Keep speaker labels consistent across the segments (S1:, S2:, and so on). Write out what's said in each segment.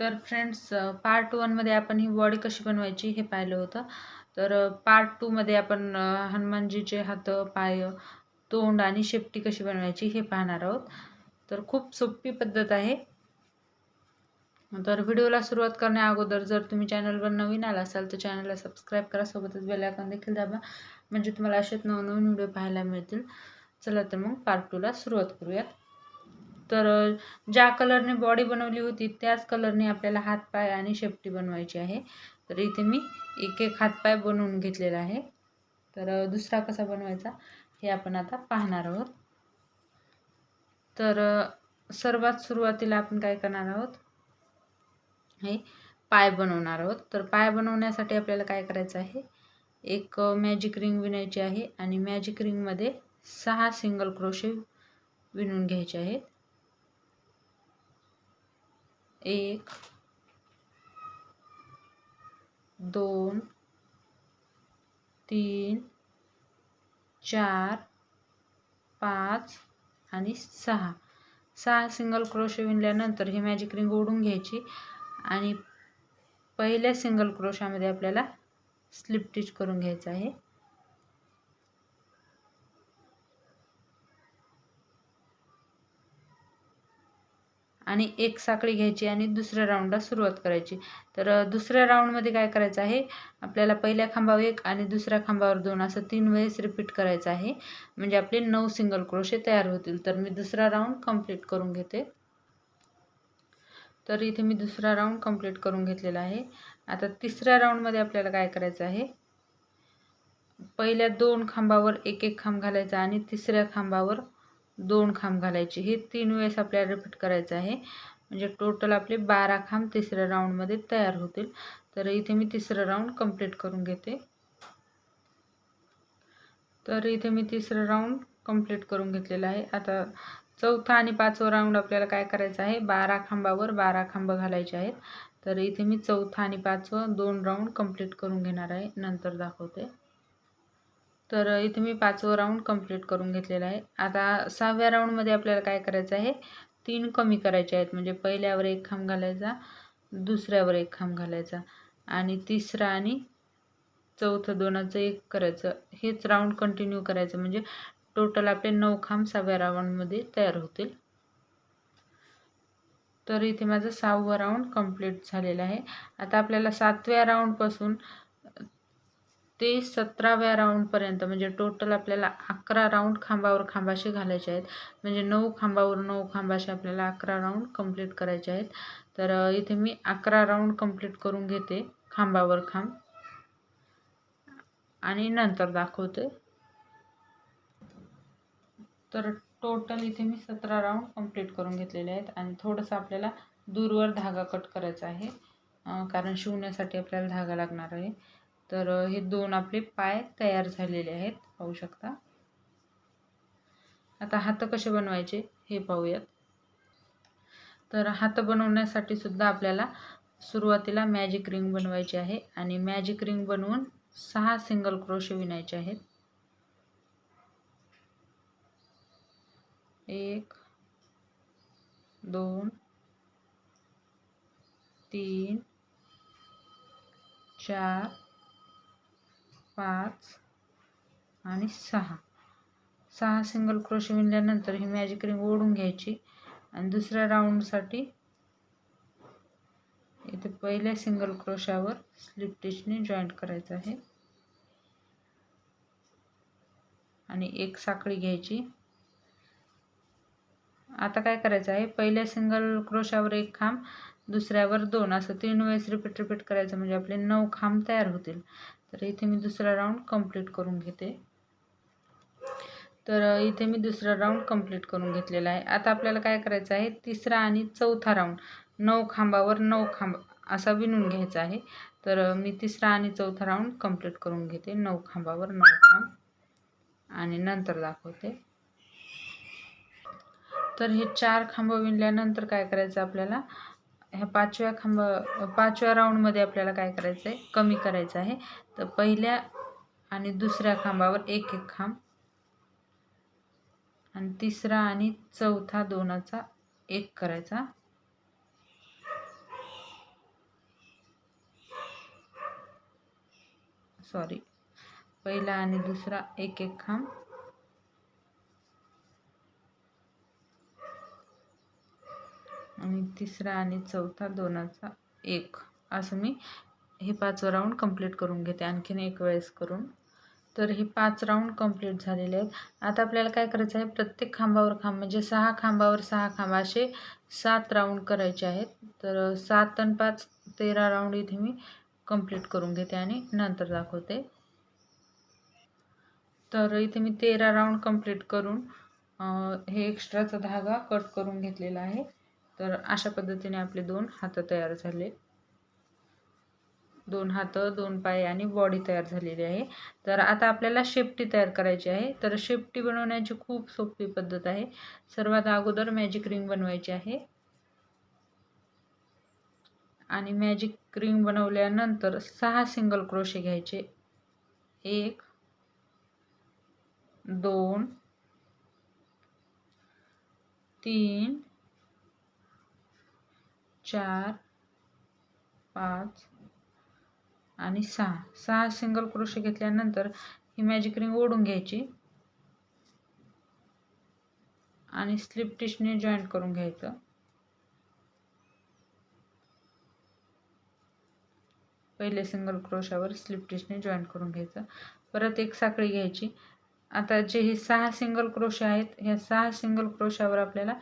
S1: तर friends part वनमध्ये आपण ही बॉडी कशी बनवायची हे पाहिलं होतं. तर पार्ट टूमध्ये आपण हनुमानजीचे हात पाय तोंड आणि शेपटी कशी बनवायची हे पाहणार आहोत. तर खूप सोपी पद्धत आहे. तर व्हिडिओला सुरुवात करण्या अगोदर जर तुम्ही चॅनलवर नवीन आला असाल तर चॅनलला सबस्क्राईब करा. सोबतच बेलायकॉन देखील दाबा. म्हणजे तुम्हाला असेच नवनवीन व्हिडिओ पाहायला मिळतील. चला तर मग पार्ट टूला सुरुवात करूयात. तर ज्या कलरने बॉडी बनवली होती त्याच कलरने आपल्याला हातपाय आणि शेपटी बनवायची आहे. तर इथे मी एक एक हातपाय बनवून घेतलेला आहे. तर दुसरा कसा बनवायचा हे आपण आता पाहणार आहोत. तर सर्वात सुरुवातीला आपण काय करणार आहोत हे पाय बनवणार आहोत. तर पाय बनवण्यासाठी आपल्याला काय करायचं आहे एक मॅजिक रिंग विणायची आहे आणि मॅजिक रिंगमध्ये सहा सिंगल क्रोशे विणून घ्यायचे आहेत. एक दोन तीन चार पाच आणि सहा. सहा सिंगल क्रोशे विणल्यानंतर ही मॅजिक रिंग ओढून घ्यायची आणि पहिल्या सिंगल क्रोशामध्ये आपल्याला स्लिप स्टिच करून घ्यायचं आहे. आणि एक साखळी घ्यायची आणि दुसऱ्या राऊंडला सुरुवात करायची. तर दुसऱ्या राऊंडमध्ये काय करायचं आहे? आपल्याला पहिल्या खांबावर एक आणि दुसऱ्या खांबावर दोन असं तीन वेळेस रिपीट करायचं आहे. म्हणजे आपले नऊ सिंगल क्रोशे तयार होतील. तर मी दुसरा राऊंड कंप्लीट करून घेते. तर इथे मी दुसरा राऊंड कंप्लीट करून घेतलेला आहे. आता तिसऱ्या राऊंडमध्ये आपल्याला काय करायचं आहे? पहिल्या दोन खांबावर एक एक खांब घालायचा आणि तिसऱ्या खांबावर दोन खांब घालायचे. हे तीन वेळेस आपल्याला रिपीट करायचं आहे. म्हणजे टोटल आपले बारा खांब तिसऱ्या राऊंडमध्ये तयार होतील. तर इथे मी तिसरं राऊंड कंप्लीट करून घेते. तर इथे मी तिसरं राऊंड कंप्लीट करून घेतलेलं आहे. आता चौथा आणि पाचवा राऊंड आपल्याला काय करायचं आहे? बारा खांबावर बारा खांब घालायचे आहेत. तर इथे मी चौथा आणि पाचवं दोन राऊंड कंप्लीट करून घेणार आहे. नंतर दाखवते. तर इथे मी पाचवं राऊंड कंप्लीट करून घेतलेलं आहे. आता सहाव्या राऊंडमध्ये आपल्याला काय करायचं आहे? तीन कमी करायचे आहेत. म्हणजे पहिल्यावर एक खांब घालायचा दुसऱ्यावर एक खांब घालायचा आणि तिसरा आणि चौथं दोनाचं एक करायचं. हेच राऊंड कंटिन्यू करायचं. म्हणजे टोटल आपले नऊ खांब सहाव्या राऊंडमध्ये तयार होतील. तर इथे माझं सहावं राऊंड कंप्लीट झालेलं आहे. आता आपल्याला सातव्या राऊंडपासून ते सतराव्या राऊंडपर्यंत म्हणजे टोटल आपल्याला अकरा राऊंड खांबावर खांबाशी घालायचे आहेत. म्हणजे नऊ खांबावर नऊ खांबाशी आपल्याला अकरा राऊंड कंप्लीट करायचे आहेत. तर इथे मी अकरा राऊंड कंप्लीट करून घेते खांबावर खांब. आणि नंतर दाखवते. तर टोटल इथे मी सतरा राऊंड कंप्लीट करून घेतलेले आहेत. आणि थोडंसं आपल्याला दूरवर धागा कट करायचा आहे. कारण शिवण्यासाठी आपल्याला धागा लागणार आहे. तर हे दोन आपले पाय तयार झालेले आहेत पाहू शकता. आता हात कसे बनवायचे हे पाहूयात. तर हात बनवण्यासाठी सुद्धा आपल्याला सुरुवातीला मॅजिक रिंग बनवायची आहे आणि मॅजिक रिंग बनवून सहा सिंगल क्रोशे विणायचे आहेत. एक दोन तीन चार पाच आणि सहा. सहा सिंगल क्रोशे विणल्यानंतर ही मॅजिक रिंग ओढून घ्यायची आणि दुसऱ्या राऊंडसाठी इथे पहिल्या सिंगल क्रोशावर स्लिप टिचने जॉईंट करायचं आहे. आणि एक साखळी घ्यायची. आता काय करायचं आहे? पहिल्या सिंगल क्रोशावर एक खांब दुसऱ्यावर दोन असं तीन वेळेस रिपीट रिपीट करायचं. म्हणजे आपले नऊ खांब तयार होतील. तर इथे मी दुसरा राऊंड कंप्लीट करून घेते. तर इथे मी दुसरा राऊंड कंप्लीट करून घेतलेला आहे. आता आपल्याला काय करायचं आहे? तिसरा आणि चौथा राऊंड नऊ खांबावर नऊ खांब असा विणून घ्यायचा आहे. तर मी तिसरा आणि चौथा राऊंड कंप्लीट करून घेते. नऊ खांबावर नऊ खांब. आणि नंतर दाखवते. तर हे चार खांब विणल्यानंतर काय करायचं आपल्याला? ह्या पाचव्या खांब पाचव्या राऊंडमध्ये आपल्याला काय करायचं आहे कमी करायचं आहे. तर पहिल्या आणि दुसऱ्या खांबावर एक एक खांब. आणि तिसरा आणि चौथा दोनाचा एक करायचा. सॉरी पहिला आणि दुसरा एक एक खांब. आणि तिसरा आणि चौथा दोनाचा एक. असं मी हे पाच राऊंड कंप्लीट करून घेते. आणखीन एक वेळेस करून. तर हे पाच राऊंड कंप्लीट झालेले आहेत. आता आपल्याला काय करायचं आहे? प्रत्येक खांबावर खांब म्हणजे सहा खांबावर सहा खांब असे सात राऊंड करायचे आहेत. तर सात आणि पाच तेरा राऊंड इथे मी कंप्लीट करून घेते आणि नंतर दाखवते. तर इथे मी तेरा राऊंड कंप्लीट करून हे एक्स्ट्राचा धागा कट करून घेतलेला आहे. तर अशा पद्धतीने आपले दोन हात तयार झाले. दोन हात दोन पाय आणि बॉडी तयार झालेली आहे. तर आता आपल्याला शेपटी तयार करायची आहे. तर शेपटी बनवण्याची खूप सोपी पद्धत आहे. सर्वात अगोदर मॅजिक रिंग बनवायची आहे. आणि मॅजिक रिंग बनवल्यानंतर सहा सिंगल क्रोशे घ्यायचे. एक दोन तीन चार पाच आणि सहा. सहा सिंगल क्रोशे घेतल्यानंतर ही मॅजिक रिंग ओढून घ्यायची आणि स्लिप टिशने जॉईंट करून घ्यायचं. पहिले सिंगल क्रोशावर स्लिप टिशने जॉईंट करून घ्यायचं. परत एक साखळी घ्यायची. आता जे हे सहा सिंगल क्रोशे आहेत ह्या सहा सिंगल क्रोशावर आपल्याला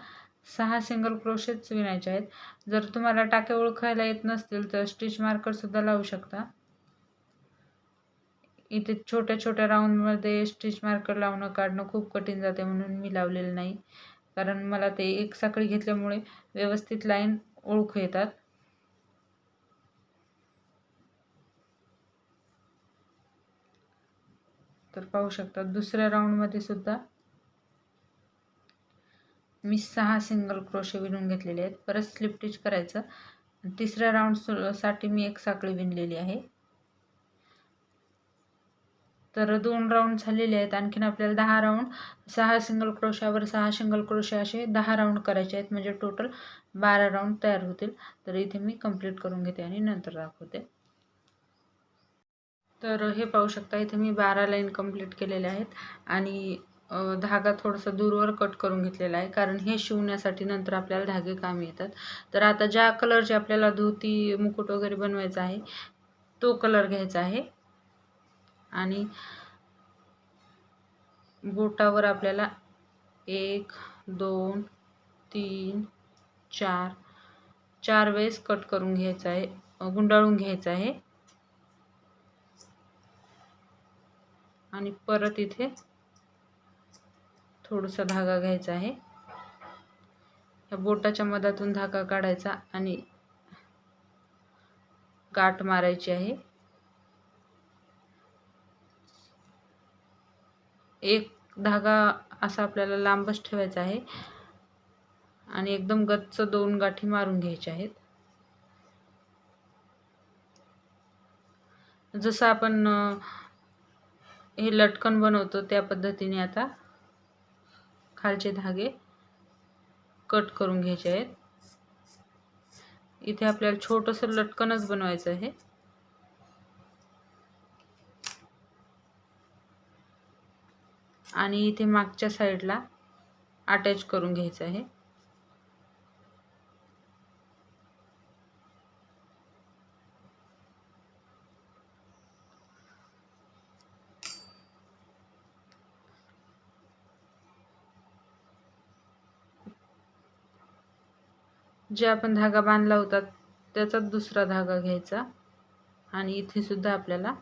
S1: सहा सिंगल क्रोशेच विणायचे आहेत. जर तुम्हाला टाके ओळखायला येत नसतील तर स्टिच मार्करसुद्धा लावू शकता. इथे छोट्या छोट्या राऊंडमध्ये स्टिच मार्कर लावणं काढणं खूप कठीण जाते म्हणून मी लावलेलं नाही. कारण मला ते एक साखळी घेतल्यामुळे व्यवस्थित लाईन ओळखू येतात. तर पाहू शकता दुसऱ्या राऊंडमध्ये सुद्धा मी सहा सिंगल क्रोशे विणून घेतलेले आहेत. परत स्लिप स्टिच करायचं. तिसऱ्या राऊंडसाठी मी एक साखळी विणलेली आहे. तर दोन राऊंड झालेले आहेत. आणखीन आपल्याला दहा राऊंड सहा सिंगल क्रोशावर सहा सिंगल क्रोशे असे दहा राऊंड करायचे आहेत. म्हणजे टोटल बारा राऊंड तयार होतील. तर इथे मी कंप्लीट करून घेते आणि नंतर दाखवते. तर हे पाहू शकता इथे मी बारा लाईन कंप्लीट केलेल्या आहेत. आणि धागा थोडंसं दूरवर कट करून घेतलेला आहे. कारण हे शिवण्यासाठी नंतर आपल्याला धागे कामी येतात. तर आता ज्या कलरची आपल्याला धोती मुकुट वगैरे बनवायचा आहे तो कलर घ्यायचा आहे. आणि बोटावर आपल्याला एक दोन तीन चार चार वेळेस कट करून घ्यायचं आहे. गुंडाळून घ्यायचं आहे. आणि परत इथे थोडासा धागा घ्यायचा आहे. या बोटाच्या मधातून धागा काढायचा आणि गाठ मारायची आहे. एक धागा असा आपल्याला लांबच ठेवायचा आहे आणि एकदम गच्च दोन गाठी मारून घ्यायच्या आहेत. जसं आपण हे लटकन बनवतो त्या पद्धतीने आता खालचे धागे कट करून घ्यायचे आहेत. इथे आपल्याला छोटंसं लटकनच बनवायचं आहे. आणि इथे मागच्या साईडला अटॅच करून घ्यायचं आहे. जे आपण धागा बांधला होता त्याचाच दुसरा धागा घ्यायचा. आणि इथे सुद्धा आपल्याला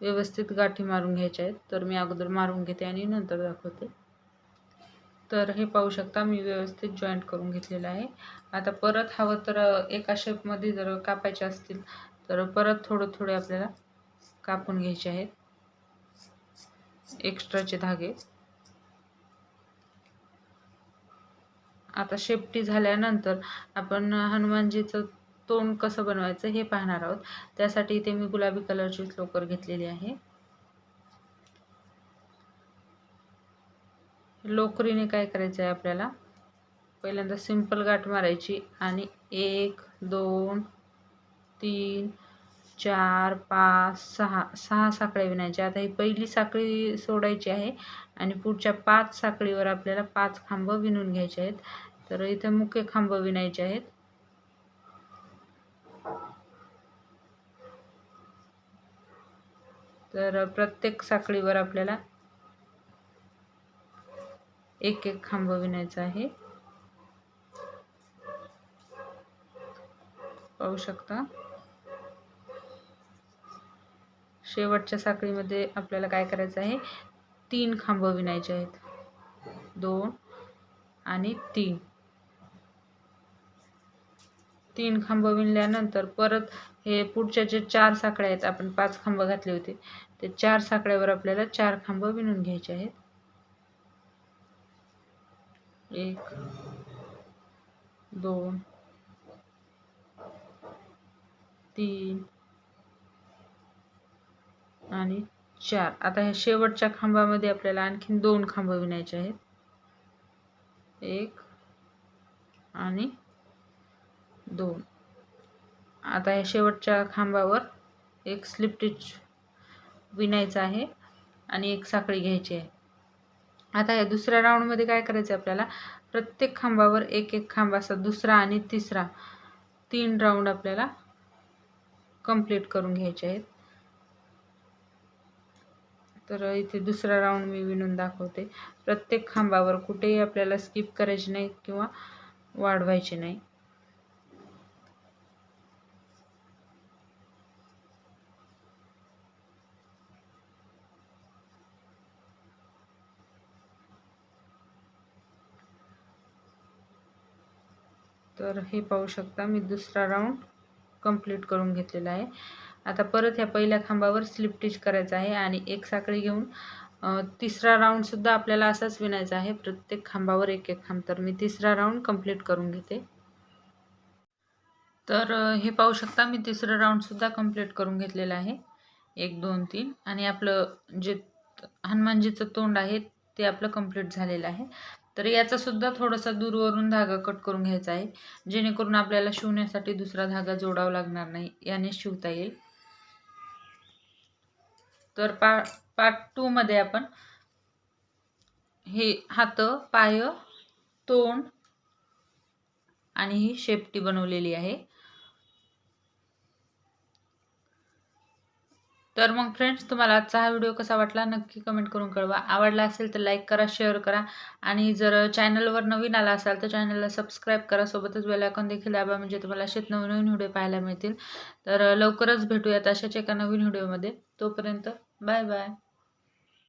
S1: व्यवस्थित गाठी मारून घ्यायच्या आहेत. तर मी अगोदर मारून घेते आणि नंतर दाखवते. तर हे पाहू शकता मी व्यवस्थित जॉईंट करून घेतलेलं आहे. आता परत हवं तर एका शेपमध्ये जर कापायचे असतील तर परत थोडं थोडे आपल्याला कापून घ्यायचे आहेत. एक्स्ट्राचे धागे. आता शेपटी झाल्यानंतर आपण हनुमानजीचं तोंड कसं बनवायचं हे पाहणार आहोत. त्यासाठी इथे मी गुलाबी कलरची लोकर घेतलेली आहे. लोकरीने काय करायचं आहे आपल्याला? पहिल्यांदा सिंपल गाठ मारायची आणि एक दोन तीन चार पाच सहा सहा साखळ्या विणायच्या आता ही पहिली साखळी सोडायची आहे आणि पुढच्या पाच साखळीवर आपल्याला पाच खांब विणून घ्यायचे आहेत. तर इथं मुख्य खांब विणायचे आहेत. तर प्रत्येक साखळीवर आपल्याला एक एक खांब विणायचा आहे. पाहू शकता. शेवटच्या साखळीमध्ये आपल्याला काय करायचं आहे? तीन खांब विणायचे आहेत. दोन आणि तीन. तीन खांब विणल्यानंतर परत हे पुढच्या जे चार साखळ्या आहेत आपण पाच खांब घातले होते. ते चार साखळ्यावर आपल्याला चार खांब विणून घ्यायचे आहेत. एक दोन तीन आणि चार. आता ह्या शेवटच्या खांबामध्ये आपल्याला आणखीन दोन खांब विणायचे आहेत. एक आणि दोन. आता ह्या शेवटच्या खांबावर एक स्लिप टिच विणायचं आहे आणि एक साखळी घ्यायची आहे. आता ह्या दुसऱ्या राऊंडमध्ये काय करायचं आपल्याला? प्रत्येक खांबावर एक एक खांब असा दुसरा आणि तिसरा तीन राऊंड आपल्याला कंप्लीट करून घ्यायचे आहेत. तर इथे दुसरा राऊंड मी विणून दाखवते. प्रत्येक खांबावर कुठेही आपल्याला स्किप करायचे नाही किंवा वाढवायचे नाही. तर हे पाहू शकता मी दुसरा राऊंड कंप्लीट करून घेतलेला आहे. आता परत ह्या पहिल्या खांबावर स्लिप टिच करायचं आहे आणि एक साखळी घेऊन तिसरा राऊंडसुद्धा आपल्याला असाच विणायचा आहे. प्रत्येक खांबावर एक एक खांब. तर मी तिसरा राऊंड कंप्लीट करून घेते. तर हे पाहू शकता मी तिसरं राऊंडसुद्धा कंप्लीट करून घेतलेलं आहे. एक दोन तीन. आणि आपलं जे हनुमानजीचं तोंड आहे ते आपलं कंप्लीट झालेलं आहे. तर याचासुद्धा थोडासा दूरवरून धागा कट करून घ्यायचा आहे. जेणेकरून आपल्याला शिवण्यासाठी दुसरा धागा जोडावा लागणार नाही. याने शिवता येईल. तर पा पार्ट टूमध्ये आपण हे हात पाय तोंड आणि ही शेपटी बनवलेली आहे. तर मग फ्रेंड्स तुम्हाला आजचा हा व्हिडिओ कसा वाटला नक्की कमेंट करून कळवा. आवडला असेल तर लाईक करा शेअर करा. आणि जर चॅनलवर नवीन आला असाल तर चॅनलला सबस्क्राईब करा. सोबतच बेलायकॉन देखील दाबा म्हणजे तुम्हाला असेच नवीन नवीन व्हिडिओ पाहायला मिळतील. तर लवकरच भेटूयात अशाच एका नवीन व्हिडिओमध्ये तोपर्यंत बाय बाय